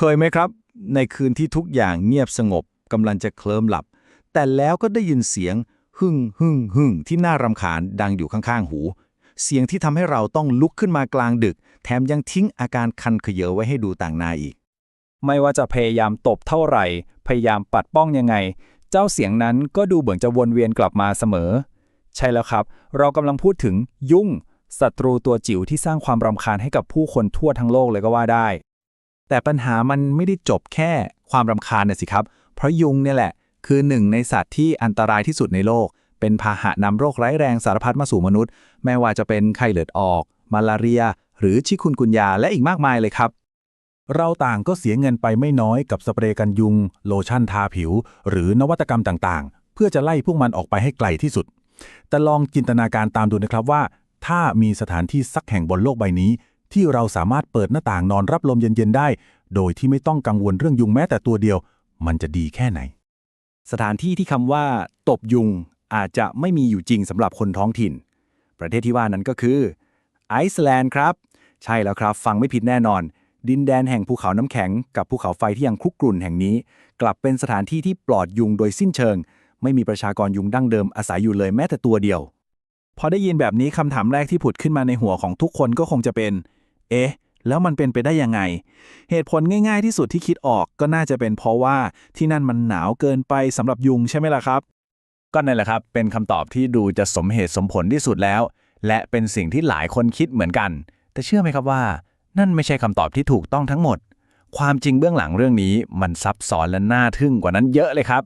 เคยไหมครับ ในคืนที่ทุกอย่างเงียบสงบกำลังจะเคลิ้มหลับ แต่แล้วก็ได้ยินเสียงหึ่งหึ่งหึ่งที่น่ารำคาญดังอยู่ข้างๆหู เสียงที่ทำให้เราต้องลุกขึ้นมากลางดึก แถมยังทิ้งอาการคันเขยอไว้ให้ดูต่างหน้าอีก ไม่ว่าจะพยายามตบเท่าไหร่ พยายามปัดป้องยังไง เจ้าเสียงนั้นก็ดูเหมือนจะวนเวียนกลับมาเสมอ ใช่แล้วครับ เรากำลังพูดถึงยุ่งศัตรูตัวจิ๋วที่สร้างความรำคาญให้กับผู้คนทั่วทั้งโลกเลยก็ว่าได้ แต่ปัญหามันไม่ได้จบแค่ความรำคาญนะสิครับ เพราะยุงเนี่ยแหละ คือหนึ่งในสัตว์ที่อันตรายที่สุดในโลก เป็นพาหะนำโรคร้ายแรงสารพัดมาสู่มนุษย์ ไม่ว่าจะเป็นไข้เลือดออก มาลาเรีย หรือชิคุนกุนยาและอีกมากมายเลยครับเราต่างก็เสียเงินไปไม่น้อยกับสเปรย์กันยุง โลชั่นทาผิว หรือนวัตกรรมต่างๆ เพื่อจะไล่พวกมันออกไปให้ไกลที่สุด แต่ลองจินตนาการตามดูนะครับว่า ถ้ามีสถานที่สักแห่งบนโลกใบนี้ ที่เราสามารถเปิดหน้าต่างนอนรับลมเย็นๆได้ โดยที่ไม่ต้องกังวลเรื่องยุงแม้แต่ตัวเดียว มันจะดีแค่ไหน สถานที่ที่คำว่า ตบยุงอาจจะไม่มีอยู่จริงสำหรับคนท้องถิ่น ประเทศที่ว่านั้นก็คือไอซ์แลนด์ครับ ใช่แล้วครับ ฟังไม่ผิดแน่นอน ดินแดนแห่งภูเขาน้ำแข็ง กับภูเขาไฟที่ยังคลุกกรุ่นแห่งนี้ กลับเป็นสถานที่ที่ปลอดยุงโดยสิ้นเชิง ไม่มีประชากรยุงดั้งเดิมอาศัยอยู่เลยแม้แต่ตัวเดียว พอได้ยินแบบนี้คำถามแรกที่ผุดขึ้นมาในหัวของทุกคนก็คงจะเป็น เอ๊ะ แล้วมันเป็นไปได้ยังไง เหตุผลง่ายๆที่สุดที่คิดออกก็น่าจะเป็นเพราะว่าที่นั่นมันหนาวเกินไปสำหรับยุงใช่ไหมล่ะครับ ก็นั่นแหละครับ เป็นคำตอบที่ดูจะสมเหตุสมผลที่สุดแล้ว และเป็นสิ่งที่หลายคนคิดเหมือนกัน แต่เชื่อไหมครับว่า นั่นไม่ใช่คำตอบที่ถูกต้องทั้งหมด ความจริงเบื้องหลังเรื่องนี้ มันซับซ้อนและน่าทึ่งกว่านั้นเยอะเลยครับ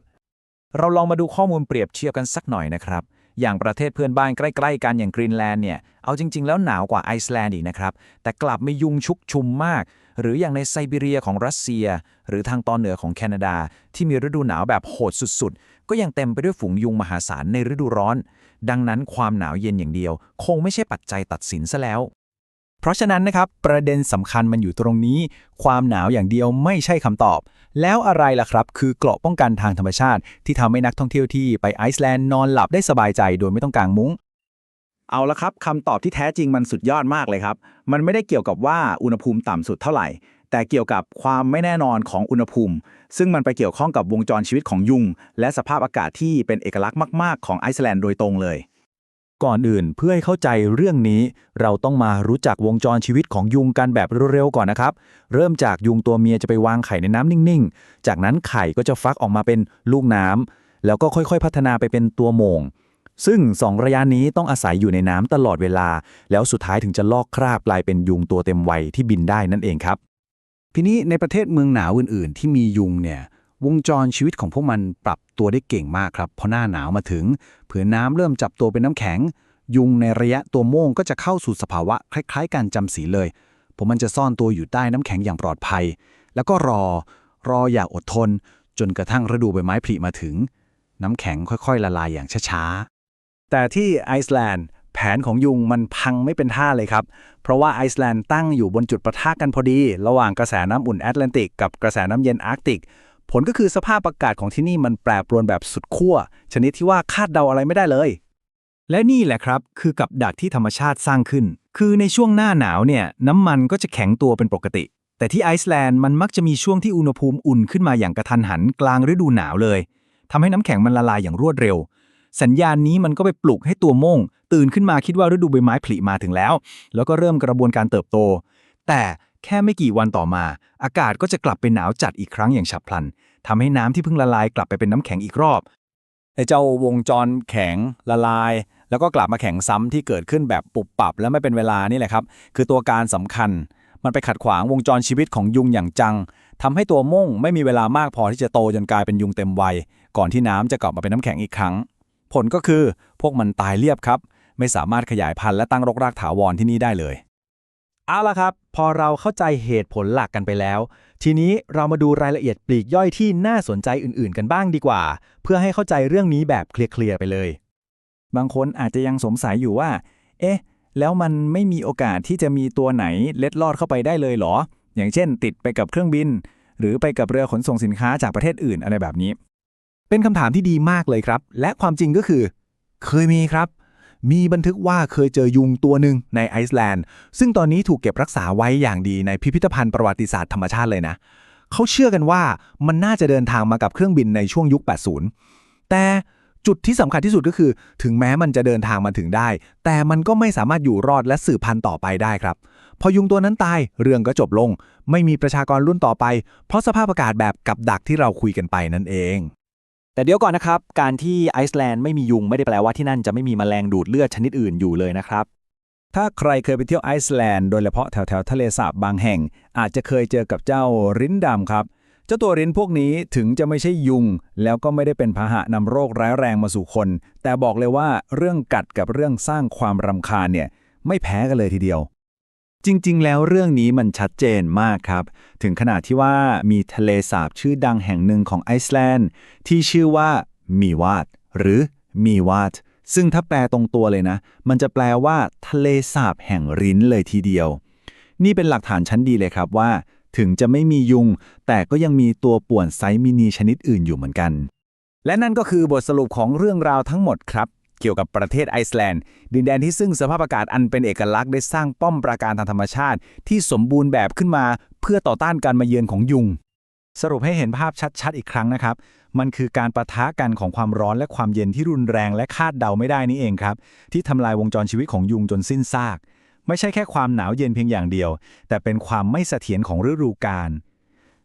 เราลองมาดูข้อมูลเปรียบเทียบกันสักหน่อยนะครับ อย่างประเทศเพื่อนบ้านใกล้ ๆ กันอย่างกรีนแลนด์เนี่ย เอาจริง ๆ แล้วหนาวกว่าไอซ์แลนด์อีกนะครับ แต่กลับไม่ยุงชุกชุมมาก หรืออย่างในไซบีเรียของรัสเซีย หรือทางตอนเหนือของแคนาดา ที่มีฤดูหนาวแบบโหดสุดๆ ก็ยังเต็มไปด้วยฝูงยุงมหาศาลในฤดูร้อน ดังนั้นความหนาวเย็นอย่างเดียว คงไม่ใช่ปัจจัยตัดสินซะแล้ว เพราะฉะนั้นนะครับประเด็นสำคัญมันอยู่ตรงนี้ ความหนาวอย่างเดียวไม่ใช่คำตอบ แล้วอะไรล่ะครับ คือเกราะป้องกันทางธรรมชาติ ที่ทำให้นักท่องเที่ยวที่ไปไอซ์แลนด์นอนหลับได้สบายใจโดยไม่ต้องกางมุ้ง เอาละครับคำตอบที่แท้จริงมันสุดยอดมากเลยครับ มันไม่ได้เกี่ยวกับว่าอุณหภูมิต่ำสุดเท่าไหร่ แต่เกี่ยวกับความไม่แน่นอนของอุณหภูมิ ซึ่งมันไปเกี่ยวข้องกับวงจรชีวิตของยุง และสภาพอากาศที่เป็นเอกลักษณ์มาก ๆ ของไอซ์แลนด์โดยตรงเลย ก่อนอื่นเพื่อให้เข้าใจเรื่องนี้เราต้องมารู้จักวงจรชีวิตของยุงกันแบบเร็วๆก่อนนะครับ เริ่มจากยุงตัวเมียจะไปวางไข่ในน้ำนิ่งๆ จากนั้นไข่ก็จะฟักออกมาเป็นลูกน้ำแล้วก็ค่อยๆ พัฒนาไปเป็นตัวโมง ซึ่งสองระยะนี้ต้องอาศัยอยู่ในน้ำตลอดเวลา แล้วสุดท้ายถึงจะลอกคราบกลายเป็นยุงตัวเต็มวัยที่บินได้นั่นเองครับ ทีนี้ในประเทศเมืองหนาวอื่นๆ ที่มียุงเนี่ย วงจรชีวิตของพวกมันปรับตัวได้เก่งมากครับพราะหน้าหนาวมาถึงเผื่อน้ำเริ่มจับตัวเป็นน้ำแข็ง ยุงในระยะตัวโม่งก็จะเข้าสู่สภาวะคล้ายๆ การจำศีลเลยพราะมันจะซ่อนตัวอยู่ใต้น้ำแข็งอย่างปลอดภัย แล้วก็รอ รออย่างอดทน จนกระทั่งฤดูใบไม้ผลิมาถึง น้ำแข็งค่อยๆ ละลายอย่างช้าๆ แต่ที่ไอซ์แลนด์แผนของยุงมันพังไม่เป็นท่าเลยครับ เพราะว่าไอซ์แลนด์ตั้งอยู่บนจุดประทะกันพอดี ระหว่างกระแสน้ำอุ่นแอตแลนติกกับกระแสน้ำเย็นอาร์กติก ผลก็คือสภาพอากาศของที่นี่มันแปรปรวนแบบสุดขั้วชนิดที่ว่าคาดเดาอะไรไม่ได้เลย และนี่แหละครับ คือกับดักที่ธรรมชาติสร้างขึ้น คือในช่วงหน้าหนาวเนี่ยน้ำมันก็จะแข็งตัวเป็นปกติ แต่ที่ไอซ์แลนด์มันมักจะมีช่วงที่อุณหภูมิอุ่นขึ้นมาอย่างกระทันหันกลางฤดูหนาวเลยทำให้น้ำแข็งมันละลายอย่างรวดเร็ว สัญญาณนี้มันก็ไปปลุกให้ตัวโม่งตื่นขึ้นมาคิดว่าฤดูใบไม้ผลิมาถึงแล้ว แล้วก็เริ่มกระบวนการเติบโต แต่ แค่ไม่กี่วันต่อมา อากาศก็จะกลับไปหนาวจัดอีกครั้งอย่างฉับพลันทำให้น้ำที่เพิ่งละลายกลับไปเป็นน้ำแข็งอีกรอบไอ้เจ้าวงจรแข็งละลาย แล้วก็กลับมาแข็งซ้ำที่เกิดขึ้นแบบปุบปับ และไม่เป็นเวลานี่แหละครับ คือตัวการสำคัญ มันไปขัดขวางวงจรชีวิตของยุงอย่างจังทำให้ตัวม่งไม่มีเวลามากพอที่จะโตจนกลายเป็นยุงเต็มวัย ก่อนที่น้ำจะกลับมาเป็นน้ำแข็งอีกครั้ง ผลก็คือพวกมันตายเรียบครับ ไม่สามารถขยายพันธุ์และตั้งรกรากถาวรที่นี่ได้เลย เอาละครับ พอเราเข้าใจเหตุผลหลักกันไปแล้ว ทีนี้เรามาดูรายละเอียดปลีกย่อยที่น่าสนใจอื่นๆ กันบ้างดีกว่า เพื่อให้เข้าใจเรื่องนี้แบบเคลียร์ๆไปเลย บางคนอาจจะยังสงสัยอยู่ว่า เอ๊ะ แล้วมันไม่มีโอกาสที่จะมีตัวไหนเล็ดลอดเข้าไปได้เลยเหรอ อย่างเช่น ติดไปกับเครื่องบิน หรือไปกับเรือขนส่งสินค้าจากประเทศอื่นอะไรแบบนี้ เป็นคำถามที่ดีมากเลยครับ และความจริงก็คือ เคยมีครับ มีบันทึกว่าเคยเจอยุงตัวหนึ่งในไอซ์แลนด์ ซึ่งตอนนี้ถูกเก็บรักษาไว้อย่างดีในพิพิธภัณฑ์ประวัติศาสตร์ธรรมชาติเลยนะ เขาเชื่อกันว่ามันน่าจะเดินทางมากับเครื่องบินในช่วงยุค 80 แต่จุดที่สำคัญที่สุดก็คือ ถึงแม้มันจะเดินทางมาถึงได้ แต่มันก็ไม่สามารถอยู่รอดและสืบพันธุ์ต่อไปได้ครับ พอยุงตัวนั้นตายเรื่องก็จบลง ไม่มีประชากรรุ่นต่อไป เพราะสภาพอากาศแบบกับดักที่เราคุยกันไปนั่นเอง แต่เดี๋ยวก่อนนะครับ การที่ไอซ์แลนด์ไม่มียุงไม่ได้แปลว่าที่นั่นจะไม่มีแมลงดูดเลือดชนิดอื่นอยู่เลยนะครับ ถ้าใครเคยไปเที่ยวไอซ์แลนด์โดยเฉพาะแถวแถวทะเลสาบบางแห่ง อาจจะเคยเจอกับเจ้าริ้นดำครับ เจ้าตัวริ้นพวกนี้ถึงจะไม่ใช่ยุง แล้วก็ไม่ได้เป็นพาหะนำโรคร้ายแรงมาสู่คน แต่บอกเลยว่าเรื่องกัดกับเรื่องสร้างความรำคาญเนี่ยไม่แพ้กันเลยทีเดียว จริง ๆ แล้วเรื่องนี้มันชัดเจนมากครับ ถึงขนาดที่ว่ามีทะเลสาบชื่อดังแห่งหนึ่งของไอซ์แลนด์ ที่ชื่อว่ามีวาดหรือมีวาดซึ่งถ้าแปลตรงตัวเลยนะ มันจะแปลว่า ทะเลสาบแห่งริ้นเลยทีเดียว นี่เป็นหลักฐานชั้นดีเลยครับว่า ถึงจะไม่มียุง แต่ก็ยังมีตัวป่วนไซมินีชนิดอื่นอยู่เหมือนกัน และนั่นก็คือบทสรุปของเรื่องราวทั้งหมดครับ เกี่ยวกับประเทศไอซ์แลนด์ ดินแดนที่ซึ่งสภาพอากาศอันเป็นเอกลักษณ์ได้สร้างป้อมปราการทางธรรมชาติ ที่สมบูรณ์แบบขึ้นมาเพื่อต่อต้านการมาเยือนของยุง สรุปให้เห็นภาพชัดๆ อีกครั้งนะครับ มันคือการประทะกันของความร้อนและความเย็นที่รุนแรงและคาดเดาไม่ได้นี่เองครับ ที่ทำลายวงจรชีวิตของยุงจนสิ้นซาก ไม่ใช่แค่ความหนาวเย็นเพียงอย่างเดียว แต่เป็นความไม่เสถียรของฤดูกาล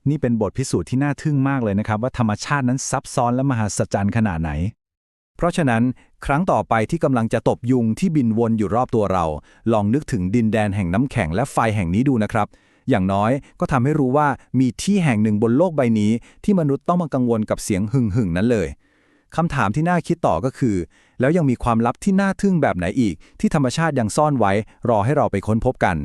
นี่เป็นบทพิสูจน์ที่น่าทึ่งมากเลยนะครับ ว่าธรรมชาตินั้นซับซ้อนและมหัศจรรย์ขนาดไหน เพราะฉะนั้น ครั้งต่อไปที่กำลังจะตบยุงที่บินวนอยู่รอบตัวเรา ลองนึกถึงดินแดนแห่งน้ำแข็งและไฟแห่งนี้ดูนะครับ อย่างน้อยก็ทำให้รู้ว่ามีที่แห่งหนึ่งบนโลกใบนี้ ที่มนุษย์ต้องมากังวลกับเสียงหึ่งหึ่งๆนั้นเลยคำถามที่น่าคิดต่อก็คือ แล้วยังมีความลับที่น่าทึ่งแบบไหนอีก ที่ธรรมชาติยังซ่อนไว้ รอให้เราไปค้นพบกัน